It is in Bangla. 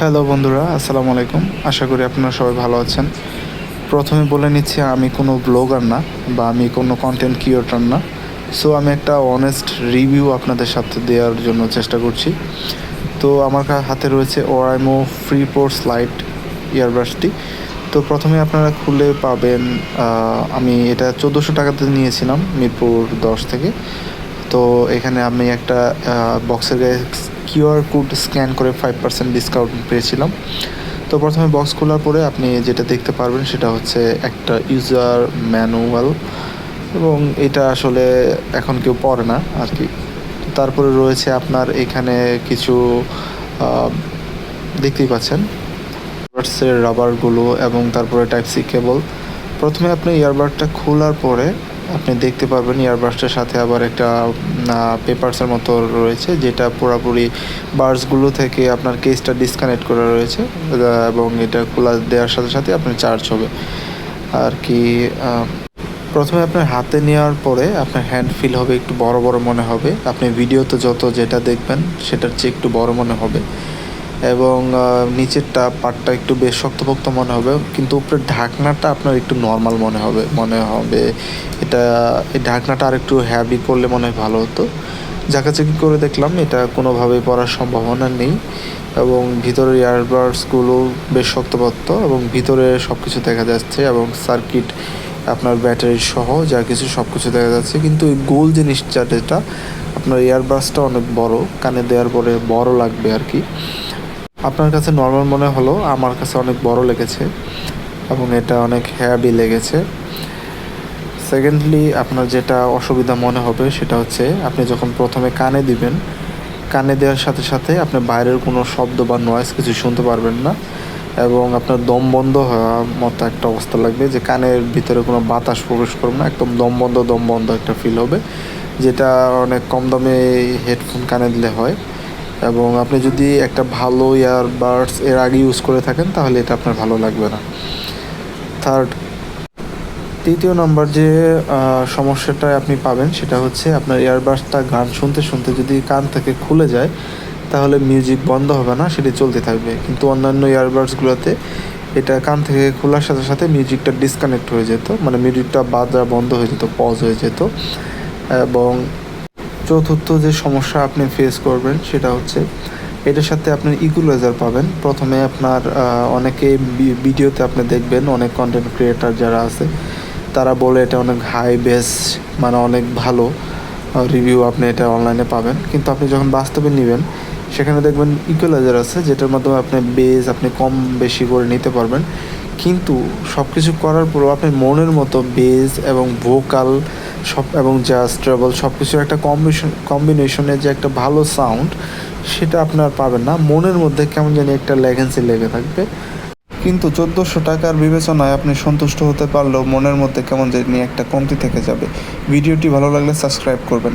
হ্যালো বন্ধুরা, আসসালামু আলাইকুম। আশা করি আপনারা সবাই ভালো আছেন। প্রথমে বলে নিচ্ছি, আমি কোনো ব্লগার না বা আমি কোনো কন্টেন্ট ক্রিয়েটর না। সো আমি একটা অনেস্ট রিভিউ আপনাদের সাথে দেওয়ার জন্য চেষ্টা করছি। তো, আমার হাতে রয়েছে ওরাইমো ফ্রি পোর্স লাইট ইয়ারবাসটি তো, প্রথমে আপনারা খুলে পাবেন আমি এটা চোদ্দোশো টাকাতে নিয়েছিলাম মিরপুর দশ থেকে। তো এখানে আমি একটা বক্সের গায়ে কিউআর কোড স্ক্যান করে ফাইভ পার্সেন্ট ডিসকাউন্ট পেয়েছিলাম। তো প্রথমে বক্স খোলার পরে আপনি যেটা দেখতে পারবেন সেটা হচ্ছে একটা ইউজার ম্যানুয়াল এবং এটা আসলে এখন কেউ পড়ে না আর কি তারপরে রয়েছে আপনার এখানে কিছু দেখতেই পাচ্ছেন রাবারগুলো এবং তারপরে টাইপ সি কেবল প্রথমে আপনি ইয়ারবাডটা খোলার পরে আপনি দেখতে পারবেন ইয়ারবাডসটার সাথে আবার একটা পেপারসের মতো রয়েছে, যেটা পুরোপুরি বার্সগুলো থেকে আপনার কেসটা ডিসকানেক্ট করা রয়েছে এবং এটা খোলা দেওয়ার সাথে সাথে আপনার চার্জ হবে। আর কি প্রথমে আপনার হাতে নেওয়ার পরে আপনার হ্যান্ড ফিল হবে, একটু বড় বড় মনে হবে। আপনি ভিডিওতে যত যেটা দেখবেন, সেটার চেয়ে একটু বড় মনে হবে। এবং নিচেরটা পাটটা একটু বেশ শক্তপোক্ত মনে হবে, কিন্তু উপরের ঢাকনাটা আপনার একটু নর্মাল মনে হবে মনে হবে। এটা, এই ঢাকনাটা আর একটু হ্যাভি করলে মনে হয় ভালো হতো। জাকাচাকি করে দেখলাম, এটা কোনোভাবেই পড়ার সম্ভাবনা নেই এবং ভিতরের ইয়ারবাডসগুলো বেশ শক্তপোক্ত এবং ভিতরে সব কিছু দেখা যাচ্ছে এবং সার্কিট আপনার ব্যাটারি সহ যা কিছু সব কিছু দেখা যাচ্ছে। কিন্তু ওই গোল জিনিসটা যেটা, আপনার ইয়ারবাডসটা অনেক বড়, কানে দেওয়ার পরে বড় লাগবে আর কি। আপনার কাছে নর্মাল মনে হলো, আমার কাছে অনেক বড় লেগেছে এবং এটা অনেক হ্যাভি লেগেছে। সেকেন্ডলি আপনার যেটা অসুবিধা মনে হবে সেটা হচ্ছে আপনি যখন প্রথমে কানে দিবেন, কানে দেওয়ার সাথে সাথে আপনি বাইরের কোনো শব্দ বা নয়েজ কিছু শুনতে পারবেন না এবং আপনার দম বন্ধ হওয়ার মতো একটা অবস্থা লাগবে যে কানের ভিতরে কোনো বাতাস প্রবেশ করবে না, একদম দম বন্ধ দম বন্ধ একটা ফিল হবে। যেটা অনেক কম দামে হেডফোন কানে দিলে হয়। এবং আপনি যদি একটা ভালো ইয়ারবাডস এর আগে ইউজ করে থাকেন, তাহলে এটা আপনার ভালো লাগবে না। থার্ড তৃতীয় নম্বর যে সমস্যাটা আপনি পাবেন, সেটা হচ্ছে আপনার ইয়ারবাডসটা গান শুনতে শুনতে যদি কান থেকে খুলে যায়, তাহলে মিউজিক বন্ধ হবে না, সেটি চলতে থাকবে। কিন্তু অন্যান্য ইয়ারবাডসগুলোতে এটা কান থেকে খোলার সাথে সাথে মিউজিকটা ডিসকানেক্ট হয়ে যেত মানে মিউজিকটা বাজা বন্ধ হয়ে যেত পজ হয়ে যেত। এবং চতুর্থ যে সমস্যা আপনি ফেস করবেন সেটা হচ্ছে এটার সাথে আপনি ইকুলাইজার পাবেন। প্রথমে আপনার অনেকে ভিডিওতে আপনি দেখবেন অনেক কন্টেন্ট ক্রিয়েটার যারা আছে, তারা বলে এটা অনেক হাই বেস মানে অনেক ভালো রিভিউ আপনি এটা অনলাইনে পাবেন। কিন্তু আপনি যখন বাস্তবে নেবেন, সেখানে দেখবেন ইকুয়ালাইজার আছে, যেটার মাধ্যমে আপনি বেস আপনি কম বেশি করে নিতে পারবেন। কিন্তু সব কিছু করার পরও আপনি মনের মতো বেজ এবং ভোকাল সব এবং জাজ ট্রাবল সব কিছুর একটা কম্বিনেশন কম্বিনেশনে যে একটা ভালো সাউন্ড সেটা আপনার পাবেন না। মনের মধ্যে কেমন জানি একটা লেগেন্সি লেগে থাকবে। কিন্তু চোদ্দোশো টাকার বিবেচনায় আপনি সন্তুষ্ট হতে পারলেও মনের মধ্যে কেমন জানি একটা কমতি থেকে যাবে। ভিডিওটি ভালো লাগলে সাবস্ক্রাইব করবেন।